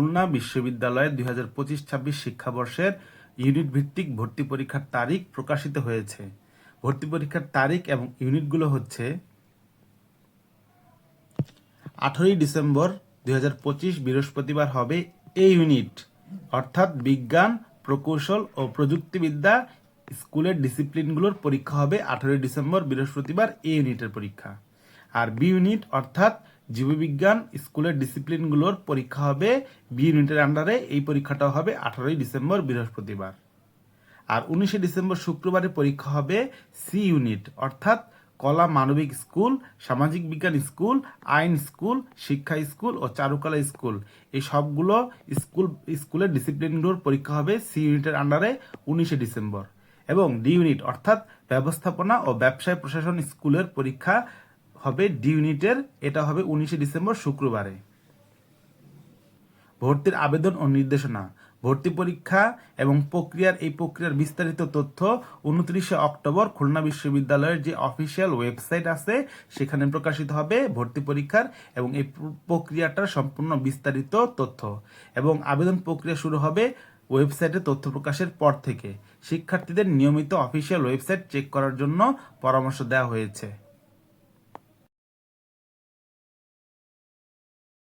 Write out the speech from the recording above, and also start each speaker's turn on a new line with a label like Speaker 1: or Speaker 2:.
Speaker 1: খুলনা বিশ্ববিদ্যালয়ে দুই হাজার পঁচিশ ছাব্বিশ শিক্ষাবর্ষের ইউনিট ভিত্তিক ভর্তি পরীক্ষার তারিখ প্রকাশিত হয়েছে। ভর্তি পরীক্ষার তারিখ এবং ইউনিটগুলো হচ্ছে আঠারোই ডিসেম্বর দুই বৃহস্পতিবার হবে এ ইউনিট। অর্থাৎ বিজ্ঞান, প্রকৌশল ও প্রযুক্তিবিদ্যা স্কুলের ডিসিপ্লিনগুলোর পরীক্ষা হবে আঠারোই ডিসেম্বর, বৃহস্পতিবার এ ইউনিটের পরীক্ষা। আর বি ইউনিট, অর্থাৎ জীববিজ্ঞান স্কুলের ডিসিপ্লিনগুলোর পরীক্ষা হবে বি ইউনিটের আন্ডারে। এই পরীক্ষাটা হবে আঠারোই ডিসেম্বর, বৃহস্পতিবার। আর উনিশে ডিসেম্বর শুক্রবারে পরীক্ষা হবে সি ইউনিট, অর্থাৎ কলা মানবিক স্কুল, সামাজিক বিজ্ঞান স্কুল, আইন স্কুল, শিক্ষা স্কুল ও চারুকলা স্কুল। এই সবগুলো স্কুল, স্কুলের ডিসিপ্লিনগুলোর পরীক্ষা হবে সি ইউনিটের আন্ডারে উনিশে ডিসেম্বর। এবং ডি ইউনিট, অর্থাৎ ব্যবস্থাপনা ও ব্যবসায় প্রশাসন স্কুলের পরীক্ষা হবে ডি ইউনিটের এটা হবে উনিশে ডিসেম্বর শুক্রবারে। ভর্তির আবেদন ও নির্দেশনা, ভর্তি পরীক্ষা এবং প্রক্রিয়ার, এই প্রক্রিয়ার বিস্তারিত তথ্য উনত্রিশে অক্টোবর খুলনা বিশ্ববিদ্যালয়ের যে অফিসিয়াল ওয়েবসাইট আছে, সেখানে প্রকাশিত হবে ভর্তি পরীক্ষার এবং এই প্র- প্রক্রিয়াটার সম্পূর্ণ বিস্তারিত তথ্য। এবং আবেদন প্রক্রিয়া শুরু হবে ওয়েবসাইটে তথ্য প্রকাশের পর থেকে। শিক্ষার্থীদের নিয়মিত অফিসিয়াল ওয়েবসাইট চেক করার জন্য পরামর্শ দেওয়া হয়েছে।